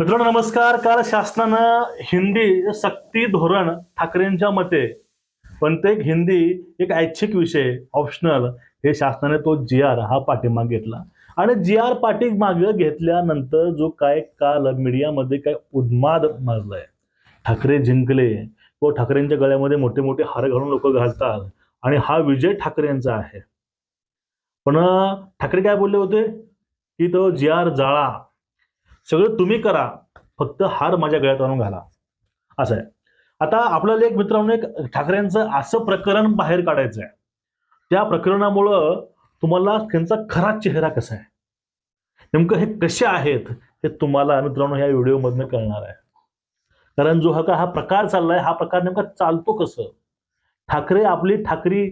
मित्रांनो नमस्कार. काल शासनानं हिंदी सक्ती धोरण ठाकरेंच्या मते पण ते एक हिंदी एक ऐच्छिक विषय ऑप्शनल हे शासनाने तो जी आर हा पाठिंबा घेतला. आणि जी आर पाठीमाग घेतल्यानंतर जो काय काल मीडियामध्ये काय उन्माद माजलाय ठाकरे जिंकले व ठाकरेंच्या गळ्यामध्ये मोठे मोठे हार घालून लोक घालतात आणि हा विजय ठाकरेंचा आहे. पण ठाकरे काय बोलले होते? की तो जी आर जाळा. सगळं तुम्ही करा. फक्त हार माझ्या गळ्यात आणून घाला. असं आहे. आता आपल्याला एक मित्रांनो एक ठाकरेंचं असं प्रकरण बाहेर काढायचं आहे त्या प्रकरणामुळं तुम्हाला त्यांचा खरा चेहरा कसा आहे? नेमकं हे कसे आहेत हे तुम्हाला मित्रांनो ह्या व्हिडिओमधनं कळणार आहे. कारण जो हा का हा प्रकार चाललाय हा प्रकार नेमका चालतो कसं? ठाकरे आपली ठाकरी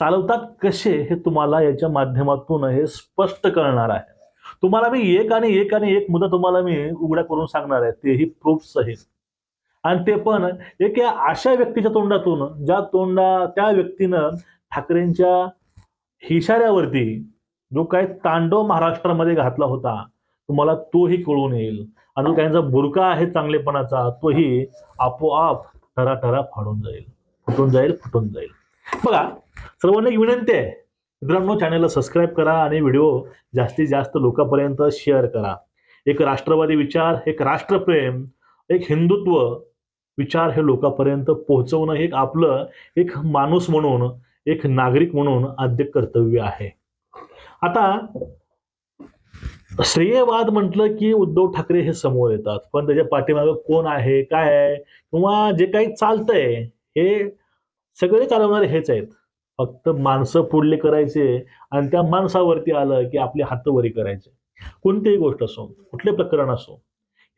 चालवतात कसे हे तुम्हाला याच्या माध्यमातून हे स्पष्ट कळणार आहे. तुम्हाला मी एक आणि एक आणि एक मुद्दा तुम्हाला मी उघड्या करून सांगणार आहे. तेही प्रूफ आहेत आणि ते पण एक या अशा व्यक्तीच्या तोंडातून ज्या तोंडा त्या व्यक्तीनं ठाकरेंच्या इशाऱ्यावरती जो काय तांडव महाराष्ट्रामध्ये घातला होता तुम्हाला तोही कळून येईल. आणि जो काहींचा बुरका आहे चांगलेपणाचा तोही आपोआप ठरा ठरा फाडून जाईल. फुटून जाईल फुटून जाईल. बघा सर्वांना एक विनंती आहे. मित्रांनो चॅनलला सबस्क्राईब करा आणि व्हिडिओ जास्तीत जास्त लोकांपर्यंत शेअर करा. एक राष्ट्रवादी विचार एक राष्ट्रप्रेम एक हिंदुत्व विचार हे लोकांपर्यंत पोहोचवणं हे आपलं एक माणूस म्हणून एक नागरिक म्हणून आद्य कर्तव्य आहे. आता श्रेयवाद म्हटलं की उद्धव ठाकरे हे समोर येतात. पण त्याच्या पाठीमागं कोण आहे काय आहे किंवा जे काही चालतंय हे सगळे चालवणारे हेच आहेत. फक्त माणसं पुढले करायचे आणि त्या माणसावरती आलं की आपले हात वरी करायचे. कोणतीही गोष्ट असो कुठले प्रकरण असो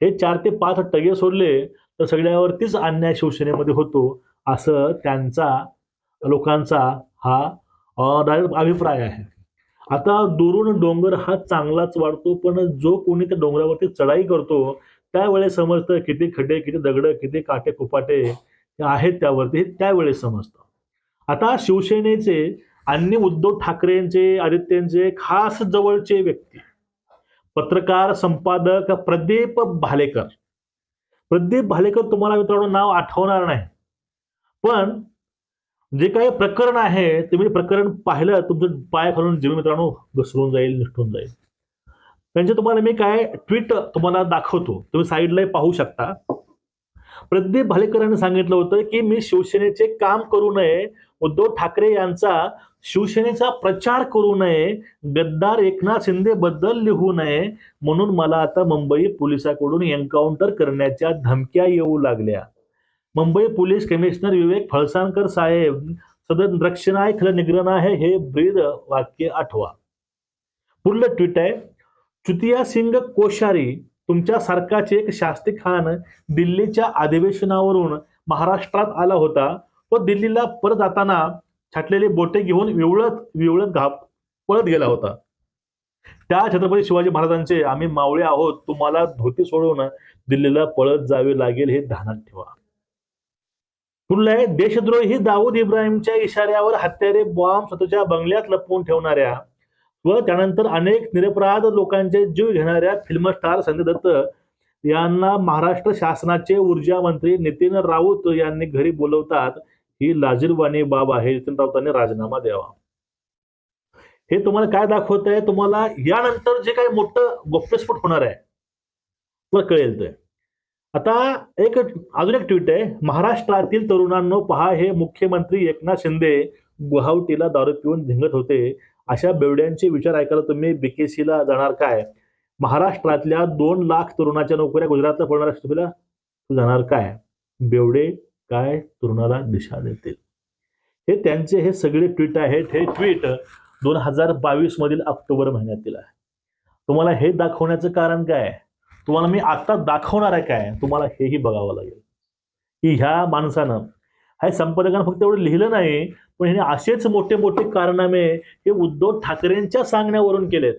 हे चार ते पाच टगे सोडले तर सगळ्यावरतीच अन्याय शिवसेनेमध्ये होतो असं त्यांचा लोकांचा हा अभिप्राय आहे. आता दुरून डोंगर हा चांगलाच वाढतो पण जो कोणी त्या डोंगरावरती चढाई करतो त्यावेळेस समजतं किती खड्डे किती दगड किती काटे कुपाटे आहेत त्यावरती हे त्यावेळेस समजतं. आता शिवसेनेचे आणि उद्धव ठाकरेंचे आदित्यांचे खास जवळचे व्यक्ती. पत्रकार संपादक प्रदीप भालेकर. प्रदीप भालेकर तुम्हाला मित्रांनो नाव आठवणार नाही. पण जे काही प्रकरण आहे तुम्ही म्हणजे प्रकरण पाहिलं तुमचं पाय खालून जीव मित्रांनो घसरून जाईल निष्ठून जाईल. त्यांचे तुम्हाला मी काय ट्विट तुम्हाला दाखवतो तुम्ही साईडला पाहू शकता. प्रदीप भालेकरांनी सांगितलं होतं की मी शिवसेनेचे काम करू नये उद्धव ठाकरे यांचा शिवसेनेचा प्रचार करू नये गद्दार एकनाथ शिंदे बद्दल लिहू नये म्हणून मला आता मुंबई पोलिसांकडून एन्काउंटर करण्याच्या धमक्या येऊ लागल्या. मुंबई पोलीस कमिशनर विवेक फळसाणकर साहेब सदन रक्षण आहे खरं निग्रह आहे हे ब्रीद वाक्य आठवा. पुढलं ट्विट आहे चुतिया सिंग कोश्यारी तुमच्यासारखाच एक शास्त्री खान दिल्लीच्या अधिवेशनावरून महाराष्ट्रात आला होता. तो दिल्लीला परत जाताना छाटलेली बोटे घेऊन विवळत विवळत घाप पळत गेला होता. त्या छत्रपती शिवाजी महाराजांचे आम्ही मावळे आहोत तुम्हाला धोती सोडून दिल्लीला पळत जावे लागेल हे ध्यानात ठेवा. पुढलं आहे देशद्रोही दाऊद इब्राहिमच्या इशाऱ्यावर हत्यारे बॉम्ब स्वतःच्या बंगल्यात लपवून ठेवणाऱ्या व त्यानंतर अनेक निरपराध लोकांचे जीव घेणाऱ्या फिल्म स्टार संजय दत्त यांना महाराष्ट्र शासनाचे ऊर्जा मंत्री नितीन राऊत यांनी घरी बोलवतात. ही लाजीरवाणी बाब आहे. नितीन राऊतांनी राजीनामा द्यावा. हे तुम्हाला काय दाखवत आहे तुम्हाला यानंतर जे काही मोठं गोप्यस्फोट होणार आहे तुला कळेल ते. आता एक अजून एक ट्विट आहे. महाराष्ट्रातील तरुणांनो पहा हे मुख्यमंत्री एकनाथ शिंदे गुवाहाटीला दारू पिऊन धिंगत होते. अशा बेवड्यांचे विचार ऐकायला तुम्ही बीकेसीला जाणार काय? महाराष्ट्रातल्या दोन लाख तरुणाच्या नोकऱ्या गुजरातला पडणार तुम्हाला तू जाणार काय? बेवडे काय तरुणाला दिशा देतील? हे त्यांचे हे सगळे ट्विट आहेत. हे ट्विट दोन हजार बावीस मधील ऑक्टोबर महिन्यातील आहे. तुम्हाला हे दाखवण्याचं कारण काय? तुम्हाला मी आता दाखवणार आहे काय? तुम्हाला हेही बघावं लागेल. की ह्या माणसानं हे संपादकांना फक्त एवढं लिहिलं नाही पण ह्याने असेच मोठे मोठे कारनामे हे उद्धव ठाकरेंच्या सांगण्यावरून केलेत.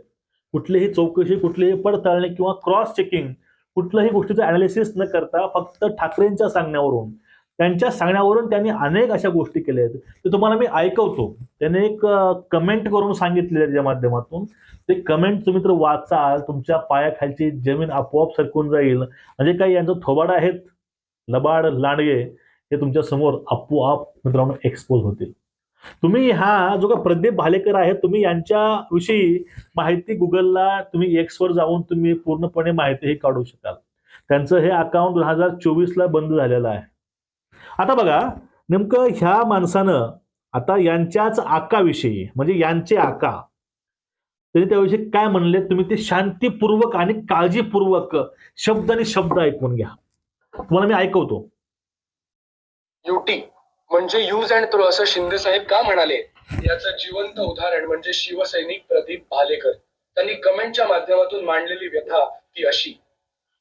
कुठलीही चौकशी कुठलीही पडताळणी किंवा क्रॉस चेकिंग कुठल्याही गोष्टीचं अनालिसिस न करता फक्त ठाकरेंच्या सांगण्यावरून. त्यांच्या सांगण्यावरून त्यांनी अनेक अशा गोष्टी केल्या आहेत ते तुम्हाला मी ऐकवतो. त्याने एक कमेंट करून सांगितले त्याच्या माध्यमातून. ते कमेंट तुम्ही तर वाचाल तुमच्या पायाखालची जमीन आपोआप सरकून जाईल. म्हणजे काही यांचं थोबाड आहेत? लबाड लांडगे. हे तुमच्यासमोर आपोआप मित्रांनो एक्सपोज होतील. तुम्ही हा जो का प्रदीप भालेकर आहे तुम्ही यांच्याविषयी माहिती गुगलला तुम्ही एक्सवर जाऊन तुम्ही पूर्णपणे माहितीही काढू शकाल. त्यांचं हे अकाउंट दोन हजार चोवीसला बंद झालेलं आहे. आता बघा नेमकं ह्या माणसानं आता यांच्याच आकाविषयी म्हणजे यांचे आका त्यांनी त्याविषयी काय म्हणले तुम्ही ते शांतीपूर्वक आणि काळजीपूर्वक शब्द आणि शब्द ऐकून घ्या. तुम्हाला मी ऐकवतो. युटी म्हणजे यूज अँड थ्रो असं शिंदे साहेब का म्हणाले? याचं जिवंत उदाहरण म्हणजे शिवसैनिक प्रदीप भालेकर. त्यांनी कमेंटच्या माध्यमातून मांडलेली व्यथा ती अशी.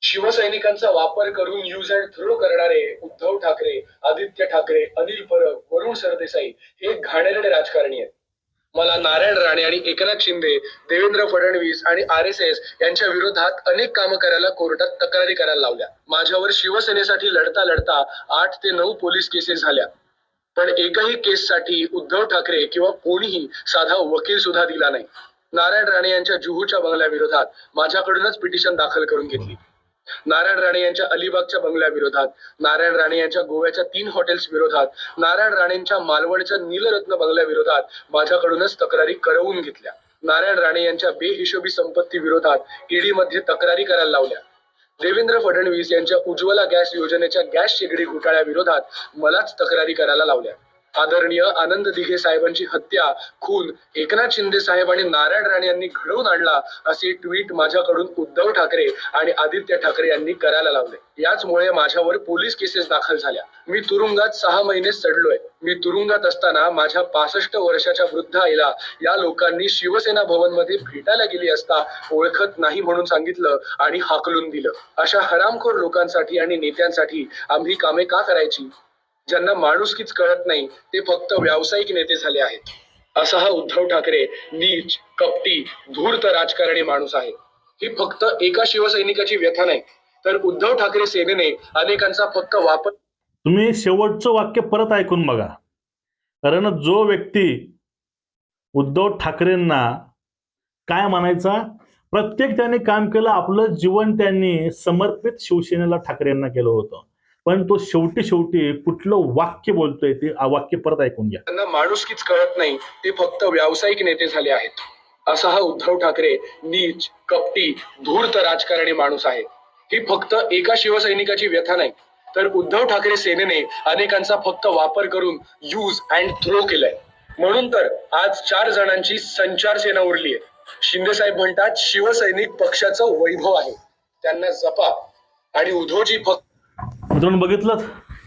शिवसैनिकांचा वापर करून यूज अँड थ्रो करणारे उद्धव ठाकरे आदित्य ठाकरे अनिल परब वरुण सरदेसाई हे घाणेरडे राजकारणी आहेत. मला नारायण राणे आणि एकनाथ शिंदे देवेंद्र फडणवीस आणि आर एस एस यांच्या विरोधात अनेक कामं करायला कोर्टात तक्रारी करायला लावल्या. माझ्यावर शिवसेनेसाठी लढता लढता आठ ते नऊ पोलीस केसेस झाल्या. पण एकही केससाठी उद्धव ठाकरे किंवा कोणीही साधा वकील सुद्धा दिला नाही. नारायण राणे यांच्या जुहूच्या बंगल्याविरोधात माझ्याकडूनच पिटिशन दाखल करून घेतली. नारायण राणे यांच्या अलिबागच्या बंगल्याविरोधात नारायण राणे यांच्या गोव्याच्या तीन हॉटेल्स विरोधात नारायण राणेंच्या मालवणच्या नीलरत्न बंगल्याविरोधात माझ्याकडूनच तक्रारी करवून घेतल्या. नारायण राणे यांच्या बेहिशोबी संपत्ती विरोधात ईडी मध्ये तक्रारी करायला लावल्या. देवेंद्र फडणवीस यांच्या उज्ज्वला गॅस योजनेच्या गॅस शेगडी घोटाळ्याविरोधात मलाच तक्रारी करायला लावल्या. आदरणीय आनंद दिघे साहेबांची हत्या खून एकनाथ शिंदे साहेब आणि नारायण राणे यांनी घडवून आणला असे ट्विट माझ्याकडून उद्धव ठाकरे आणि आदित्य ठाकरे यांनी करायला लावले. याचमुळे माझ्यावर पोलीस केसेस दाखल झाल्या. मी तुरुंगात सहा महिने सडलोय. मी तुरुंगात असताना माझ्या पासष्ट वर्षाच्या वृद्ध आईला या लोकांनी शिवसेना भवनमध्ये भेटायला गेली असता ओळखत नाही म्हणून सांगितलं आणि हाकलून दिलं. अशा हरामखोर लोकांसाठी आणि नेत्यांसाठी आम्ही कामे का करायची? ज्यांना माणुसकीच कळत नाही ते फक्त व्यावसायिक नेते झाले आहेत. असा हा उद्धव ठाकरे नीच कपटी धूर्त राजकारणी माणूस आहे. ही फक्त एका शिवसैनिकाची व्यथा नाही तर उद्धव ठाकरे सेनेने अनेकांचा फक्त वापर तुम्ही शेवटचं वाक्य परत ऐकून बघा. कारण जो व्यक्ती उद्धव ठाकरेंना काय म्हणायचा? प्रत्येक त्यांनी काम केलं आपलं जीवन त्यांनी समर्पित शिवसेनेला ठाकरेंना केलं होतं. पण तो शेवटी शेवटी कुठलं वाक्य बोलतोय ते वाक्य परत ऐकून घ्या. त्यांना माणुसकीच कळत नाही ते फक्त व्यावसायिक नेते झाले आहेत. असा हा उद्धव ठाकरे नीच कपटी धूर्त राजकारणी माणूस आहे. ही फक्त एका शिवसैनिकाची व्यथा नाही तर उद्धव ठाकरे सेनेने अनेकांचा फक्त वापर करून यूज अँड थ्रो केलाय. म्हणून तर आज चार जणांची संचार सेना उरली आहे. शिंदे साहेब म्हणतात शिवसैनिक पक्षाचं वैभव आहे. त्यांना जपा. आणि उद्धवजी फक्त मित्रांनो बघितलं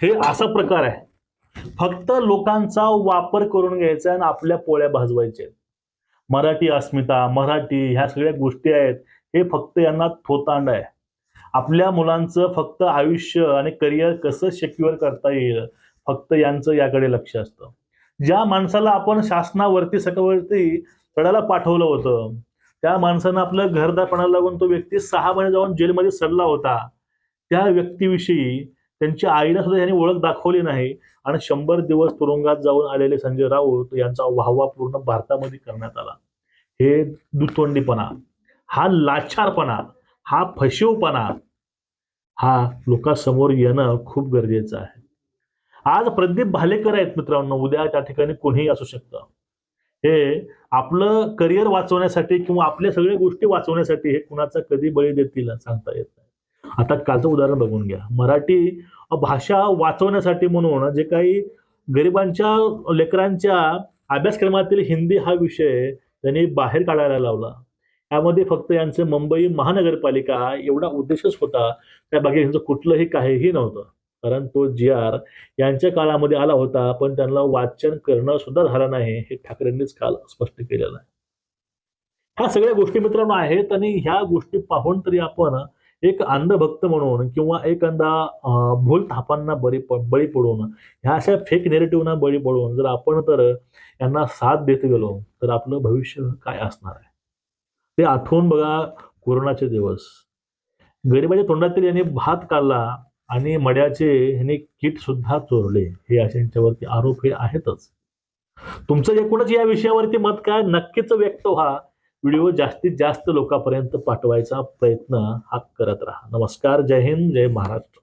हे असा प्रकार आहे. फक्त लोकांचा वापर करून घ्यायचा आणि आपल्या पोळ्या भाजवायच्या मराठी अस्मिता मराठी ह्या सगळ्या गोष्टी आहेत हे फक्त यांना थोतांड आहे. आपल्या मुलांचं फक्त आयुष्य आणि करिअर कसं सेक्युअर करता येईल फक्त यांचं याकडे लक्ष असतं. ज्या माणसाला आपण शासनावरती सकाळवरती चढायला पाठवलं होतं त्या माणसानं आपलं घरदारपणाला लागून तो व्यक्ती सहा महिने जाऊन जेलमध्ये सडला होता. त्या व्यक्तीविषयी त्यांच्या आईला सुद्धा यांनी ओळख दाखवली नाही. आणि शंभर दिवस तुरुंगात जाऊन आलेले संजय राऊत यांचा वाहवा पूर्ण भारतामध्ये करण्यात आला. हे दुतोंडीपणा हा लाचारपणा हा फशीवपणा हा लोकांसमोर येणं खूप गरजेचं आहे. आज प्रदीप भालेकर आहेत मित्रांनो उद्या त्या ठिकाणी कोणीही असू शकतं. हे आपलं करिअर वाचवण्यासाठी किंवा आपल्या सगळ्या गोष्टी वाचवण्यासाठी हे कुणाचा कधी बळी देतील सांगता येत आता कालचं उदाहरण बघून घ्या. मराठी भाषा वाचवण्यासाठी म्हणून जे काही गरिबांच्या लेकरांच्या अभ्यासक्रमातील हिंदी हा विषय त्यांनी बाहेर काढायला लावला. त्यामध्ये फक्त यांचे मुंबई महानगरपालिका एवढा उद्देशच होता त्या बाकी यांचं कुठलंही काहीही नव्हतं. कारण तो जी आर यांच्या काळामध्ये आला होता पण त्यांना वाचन करणं सुद्धा झालं नाही हे ठाकरेंनीच काल स्पष्ट केलेलं आहे. ह्या सगळ्या गोष्टी मित्रांनो आहेत आणि ह्या गोष्टी पाहून तरी आपण एक अंधभक्त म्हणून किंवा एखादा भूल थापांना बळी बळी पडून ह्या अशा फेक नेरेटिव्हना बळी पडून जर आपण तर यांना साथ देत गेलो तर आपलं भविष्य काय असणार आहे? ते आठवून बघा कोरोनाचे दिवस. गरिबाच्या तोंडातील यांनी भात काढला आणि मड्याचे ह्याने किट सुद्धा चोरले हे अशांच्यावरती यांच्यावरती आरोप हे आहेतच. तुमचं एकूणच या विषयावरती मत काय? नक्कीच व्यक्त व्हा. व्हिडिओ जास्तीत जास्त लोकांपर्यंत पाठवायचा प्रयत्न हा करत राहा. नमस्कार जय हिंद जय महाराष्ट्र.